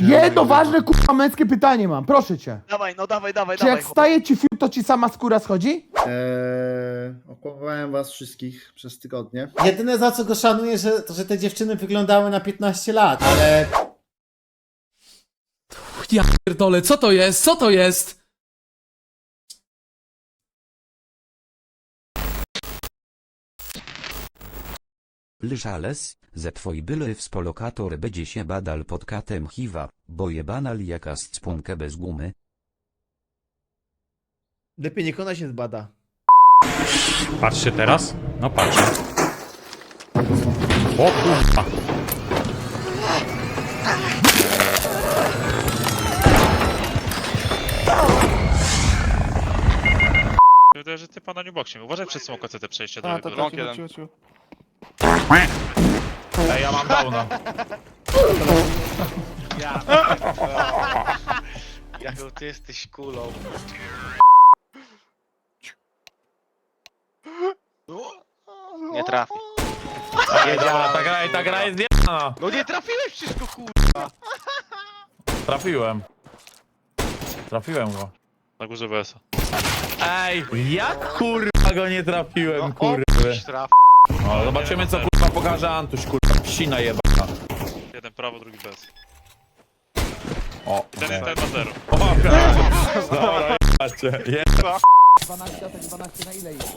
Jedno ważne kurwa męskie pytanie mam, proszę cię. Dawaj, no dawaj, dawaj, Czy dawaj. jak staje ci fiut, to ci sama skóra schodzi? Eee, okłamywałem was wszystkich przez tygodnie. Jedyne za co go szanuję, że, to, że te dziewczyny wyglądały na 15 lat, ale Ja pierdolę, co to jest? Co to jest? Lyżales, ze twoj byle wspolokator będzie się badal pod katem hiwa, bo jebanal jaka sspunkę bez gumy. Lepiej niech ona się zbada. Patrzcie teraz? No patrzę. O kurwa. Wydaje, że ty pana nie boxie. Uważaj przed smoka CT przejście do A, to tak, cicho, cicho. Ej, ja mam downa. Ja. Jaką ty jesteś kulą. Nie trafi. Ej, dobra, ta gra, ta gra jest jebana. No nie trafiłeś wszystko kurwa. Trafiłem. Trafiłem go. Na górze BS. Ej, jak kurwa go nie trafiłem, kurwa. Opuść traf. No, zobaczymy co kurwa pokaże Antuś, kurwa. Psina jebana. Jeden prawo, drugi bez. O, Ten, ten ma zero. O, Dobra, jebacie. Je... 12, a tak 12 na ile jest?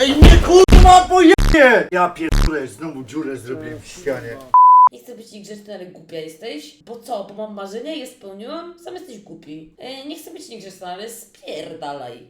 Ej, nie kurwa, pojebie! Ja pierdolę, znowu dziurę zrobiłem w ścianie. Nie chcę być niegrzeczny, ale głupia jesteś. Bo co? Bo mam marzenia, je spełniłam? Sam jesteś głupi. E, nie chcę być niegrzeczna, ale spierdalaj.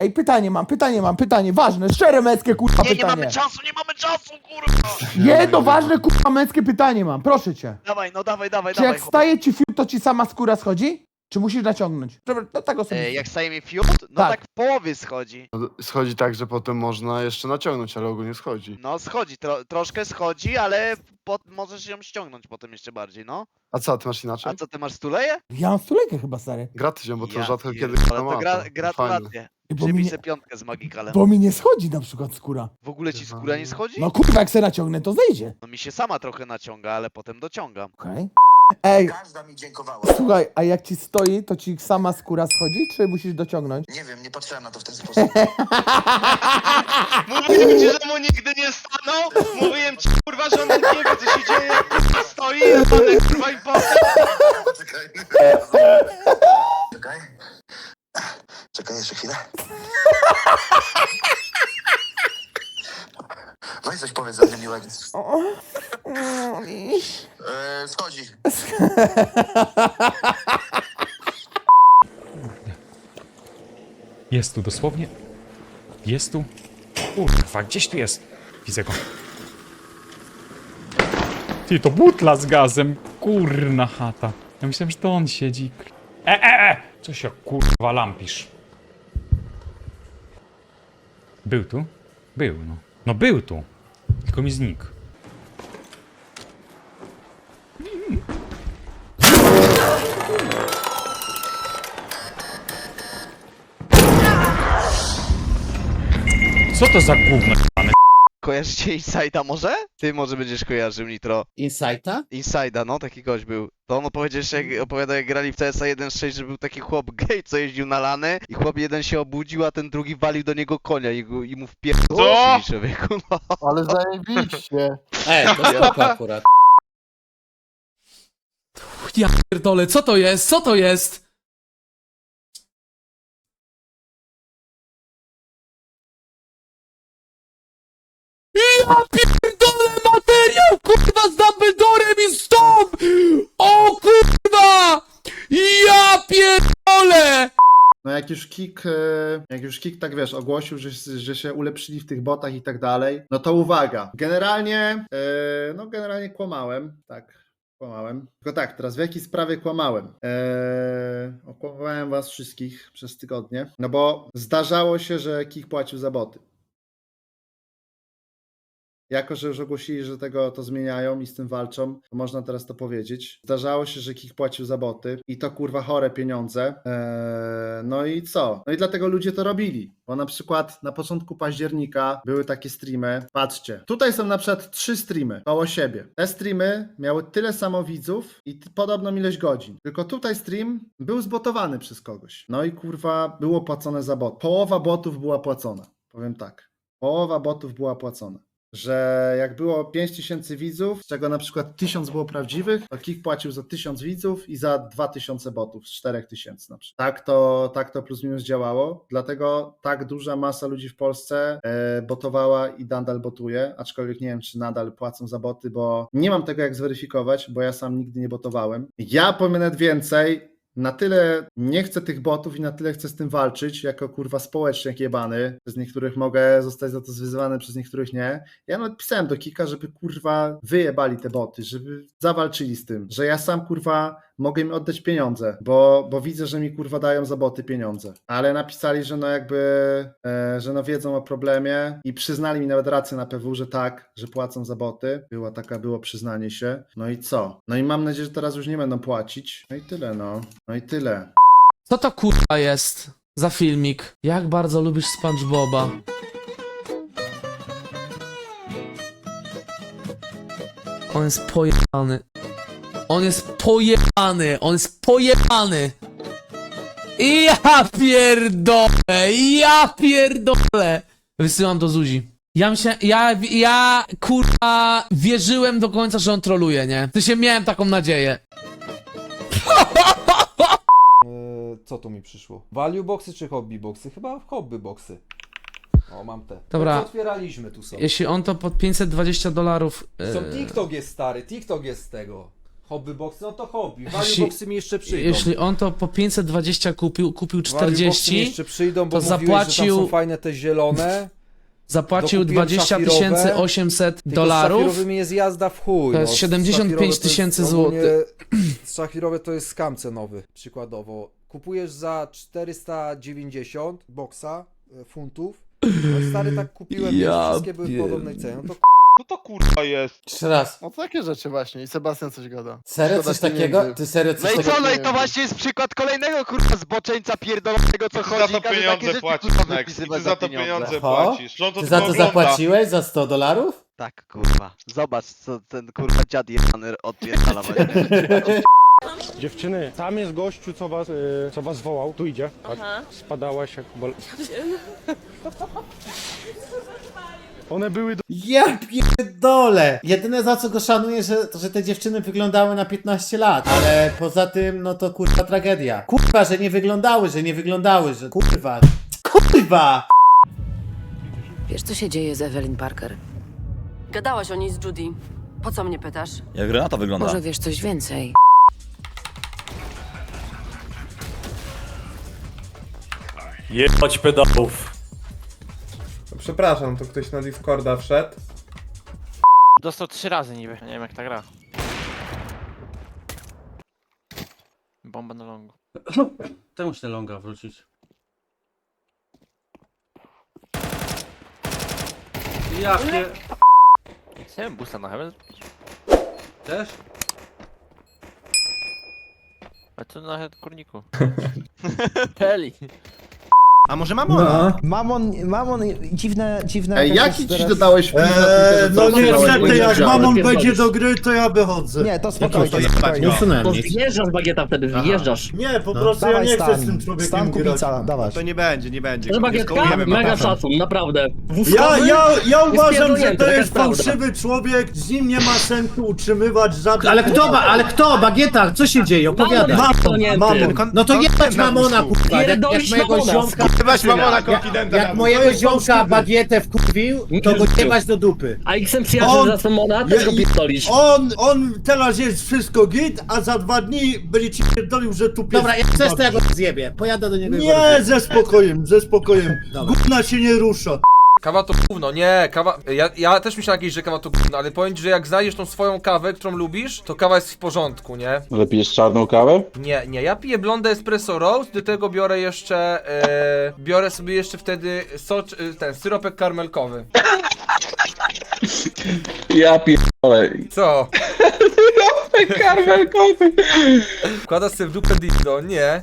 Ej, pytanie mam, pytanie mam, pytanie ważne, szczere męskie kurwa Nie, nie pytanie. mamy czasu, nie mamy czasu kurwa. Jedno ważne kurwa męskie pytanie mam, proszę cię. Dawaj, no dawaj, dawaj, Czy dawaj. jak staje ci fiut, to ci sama skóra schodzi? Czy musisz naciągnąć? Dobra, no tak E, osobiście. jak staje mi fiut, no Tak. tak. w połowie schodzi. Schodzi tak, że potem można jeszcze naciągnąć, ale ogólnie schodzi. No schodzi, tro, troszkę schodzi, ale po, możesz ją ściągnąć potem jeszcze bardziej, no. A co, ty masz inaczej? A co, ty masz stuleje? Ja mam stulejkę chyba, stary. Gratuluję, bo to Ja rzadko pier- kiedy Ale kto to ma. gra, to. Fajne. gratulacje. Bo mi, Przybij nie, se piątkę z Magikalem. bo mi nie schodzi na przykład skóra. W ogóle ci skóra nie schodzi? No kurwa, jak se naciągnę, to zejdzie. No mi się sama trochę naciąga, ale potem dociągam. Okej. Ej, Każda mi dziękowała. słuchaj, a jak ci stoi, to ci sama skóra schodzi, czy musisz dociągnąć? Nie wiem, nie patrzyłem na to w ten sposób. Mówiłem ci, że mu nigdy nie stanął! Mówiłem ci kurwa, że on nie wie co się dzieje, kurwa stoi, ale kurwa i potem... Czekaj. Czekaj. Czekaj jeszcze chwilę. Weź coś powiedz za mnie miłego. Eee, schodzi. Jest tu dosłownie. Jest tu. Kurwa, gdzieś tu jest. Widzę go. Ty, to butla z gazem. Kurna chata. Ja myślałem, że to on siedzi. E, e, e! Co się kurwa lampisz? Był tu? Był, no. No był tu. Tylko mi znikł. Co to za gówno? Kojarzycie Inside'a może? Ty może będziesz kojarzył, Nitro. Insighta? Inside'a, no taki gość był. To on opowiedział, że jak, opowiadał jak grali w CSA 1.6, że był taki chłop gej, co jeździł na lany i chłop jeden się obudził, a ten drugi walił do niego konia i, go, i mu wpierdolił człowieku, no. Ale zajebiście. Ej, to spoko akurat. Ja pierdolę, co to jest? Co to jest? Ja pierdolę materiał, kurwa, z Dumbledorem i Tom! O kurwa! Ja pierdolę! No jak już Kik, e, jak już Kik tak wiesz, ogłosił, że, że się ulepszyli w tych botach i tak dalej, no to uwaga. Generalnie, e, no generalnie kłamałem, tak. Kłamałem. Tylko tak, teraz w jakiej sprawie kłamałem? Eee, okłamywałem was wszystkich przez tygodnie, no bo zdarzało się, że Kik płacił za boty. Jako że już ogłosili, że tego to zmieniają i z tym walczą, to można teraz to powiedzieć. Zdarzało się, że Kik płacił za boty i to kurwa chore pieniądze. Eee, no i co? No i dlatego ludzie to robili. Bo na przykład na początku października były takie streamy. Patrzcie, tutaj są na przykład trzy streamy koło siebie. Te streamy miały tyle samo widzów i podobną ilość godzin. Tylko tutaj stream był zbotowany przez kogoś. No i kurwa było płacone za bot. Połowa botów była płacona. Powiem tak. Połowa botów była płacona. Że jak było 5000 widzów, z czego na przykład 1000 było prawdziwych, to Kik płacił za 1000 widzów i za 2000 botów z 4000 na przykład. Tak to, tak to plus minus działało, dlatego tak duża masa ludzi w Polsce e, botowała i nadal botuje, aczkolwiek nie wiem, czy nadal płacą za boty, bo nie mam tego jak zweryfikować, bo ja sam nigdy nie botowałem. Ja powiem nawet więcej, na tyle nie chcę tych botów i na tyle chcę z tym walczyć, jako kurwa społecznik jebany. Przez niektórych mogę zostać za to zwyzywany, przez niektórych nie. Ja nawet pisałem do Kika, żeby kurwa wyjebali te boty, żeby zawalczyli z tym, że ja sam kurwa mogę im oddać pieniądze, bo, bo widzę, że mi kurwa dają za boty pieniądze. Ale napisali, że no jakby, e, że no wiedzą o problemie i przyznali mi nawet rację na PW, że tak, że płacą za boty. Była taka, było przyznanie się. No i co? No i mam nadzieję, że teraz już nie będą płacić. No i tyle, no. No i tyle. Co to kurwa jest za filmik? Jak bardzo lubisz SpongeBoba? On jest pojebany. On jest pojebany. On jest pojebany. Ja pierdolę. Ja pierdolę. Wysyłam do Zuzi. Ja myślę, ja, ja kurwa wierzyłem do końca, że on troluje, nie? Ty się miałem taką nadzieję. Co tu mi przyszło? Value boxy czy hobby boxy? Chyba hobby boxy. O, mam te. Dobra. To, co otwieraliśmy tu są. Jeśli on to pod 520 dolarów. Są e, TikTok jest stary, TikTok jest z tego. Hobby boxy, no to hobby. Value Jeśli- boxy mi jeszcze przyjdą. Jeśli on to po 520 kupił, kupił Value boxy mi 40, jeszcze przyjdą, bo to mówiłeś, zapłacił- że tam są fajne te zielone. Zapłacił dokupiłem 20 szafirowe, 800 Tylko Z dolarów. szafirowymi jest jazda w chuj. To jest no. 75 Szafirowe to jest tysięcy ogólnie- złotych. Szafirowe to jest skam cenowy, przykładowo. Kupujesz za 490 boksa e, funtów. No stary tak kupiłem, Ja więc wszystkie były w pier- podobnej cenie. No to Co to kurwa jest? Jeszcze raz. No takie rzeczy właśnie i Sebastian coś gada. Serio Szkoda coś takiego? Ty serio No coś i takiego? co, no i to właśnie jest przykład kolejnego kurwa zboczeńca pierdolonego, co Ty chodzi za i to każe takie pieniądze rzeczy płacisz, kurwa Nex. I wypisywać ty za to pieniądze Ho? płacisz. Ty za to ogląda. zapłaciłeś? Za 100 dolarów? Tak, kurwa. Zobacz, co ten kurwa dziad jebany odpierdala właśnie. Dziewczyny, tam jest gościu, co was, y, co was wołał. Tu idzie. Tak. Spadałaś jak bol... One były do... Ja pierdolę! Jedyne za co go szanuję, że, to, że te dziewczyny wyglądały na 15 lat, ale poza tym, no to kurwa tragedia. Kurwa, że nie wyglądały, że nie wyglądały, że kurwa. Kurwa! Wiesz, co się dzieje z Evelyn Parker? Gadałaś o niej z Judy. Po co mnie pytasz? Jak Renata wygląda? Może wiesz coś więcej? Jebać pedałów. Przepraszam, to ktoś na Discorda wszedł. Dostał trzy razy niby. Nie wiem jak ta gra. Bomba na longu. Ty musisz te longa wrócić. Ja pie... Chciałem busta na heaven, Też? ale to na kurniku. Peli. A może mamona? Mamon, mamon, dziwne, dziwne... Ej, jaki dziś dodałeś wpis na Eee, no niestety, jak mamon będzie do gry, to ja wychodzę. Nie, to spokojnie, spokojnie. usunąłem Wjeżdżasz bagieta wtedy, wjeżdżasz. Nie, po prostu ja nie chcę z tym człowiekiem grać. dawać. To nie będzie, nie będzie. mega szacun, naprawdę. Ja, ja, ja uważam, że to pierdolnięty, jest taka jest fałszywy człowiek, z nim nie ma sensu utrzymywać żadnych... Ale kto, ba, ale kto, Bagieta, co się dzieje? Opowiadaj. Mamon, mamon. No to jebać mamona, kurwa, jak, jak mojego ziomka... Jebać mamona Jak, jak mojego ziomka Bagietę wkurwił, to go jebać do dupy. A XM On- za Samona, też go pierdolisz. On, on teraz jest wszystko git, a za dwa dni będzie ci pierdolił, że tu pies... Dobra, jak chcesz, to ja go zjebię. Pojadę do niego i go Nie, rozjebię. ze spokojem, ze spokojem. Dobra. Gówna się nie rusza. Kawa to gówno, nie, kawa... Ja, ja też myślałem kiedyś, że kawa to gówno, ale powiem ci, że jak znajdziesz tą swoją kawę, którą lubisz, to kawa jest w porządku, nie? Ale pijesz czarną kawę? Nie, nie, ja piję blondę espresso roast, do tego biorę jeszcze, e, biorę sobie jeszcze wtedy socz, e, ten, syropek karmelkowy. Ja pierdolę. Co? Karmel koty. Wkładasz sobie w dupę dildo? Nie.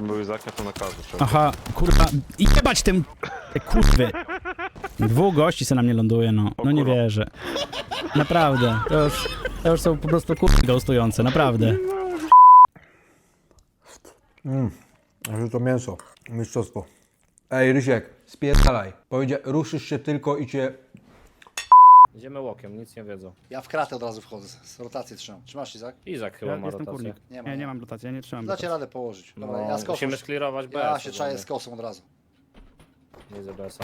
Były zakaz to nakazu. Aha, kurwa. I jebać tym... Te kurwy. Dwóch gości se na mnie ląduje, no. No nie wierzę. Naprawdę. To już, to już są po prostu kurwy ghostujące, naprawdę. Mmm, że to mięso. Mistrzostwo. Ej, Rysiek, spierdalaj. Powiedział, ruszysz się tylko i cię... Idziemy łokiem, nic nie wiedzą. Ja w kratę od razu wchodzę, z rotacji trzymam. Trzymasz Izak? Izak chyba ma rotację. Nie ma. Nie, nie mam rotacji, ja nie trzymam Dacie radę położyć. Dobra, ja z kosą. musimy sklirować BS. Ja się czaję z kosą od razu. Nie za BS.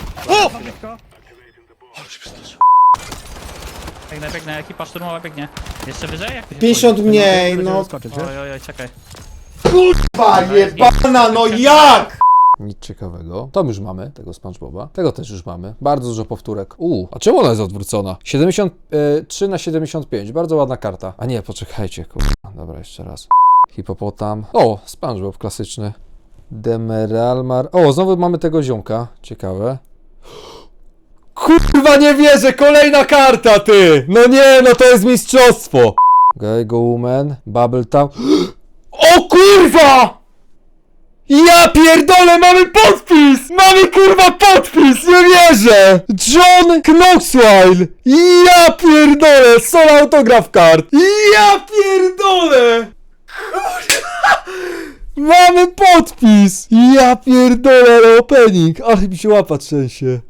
Biegnę, biegnę, ekipa szturmowa biegnie. Jeszcze wyżej? Jak to się 50 mniej, no. Oj, oj, oj, czekaj. Panie pana, no jak? Nic ciekawego. To już mamy, tego SpongeBoba. Tego też już mamy. Bardzo dużo powtórek. Uuu, a czemu ona jest odwrócona? 73 na 75. Bardzo ładna karta. A nie, poczekajcie, kurwa. Dobra, jeszcze raz. Hipopotam. O, SpongeBob klasyczny. Demeralmar. O, znowu mamy tego ziomka. Ciekawe. Kurwa, nie wierzę! Kolejna karta, ty! No nie, no to jest mistrzostwo! Geigo Woman, Bubble Town. O kurwa! Ja pierdolę, mamy podpis! Mamy kurwa podpis, nie wierzę! John Knoxwile! Ja pierdolę, sol autograf kart! Ja pierdolę! Kurwa! Mamy podpis! Ja pierdolę, opening! Ale mi się łapa trzęsie.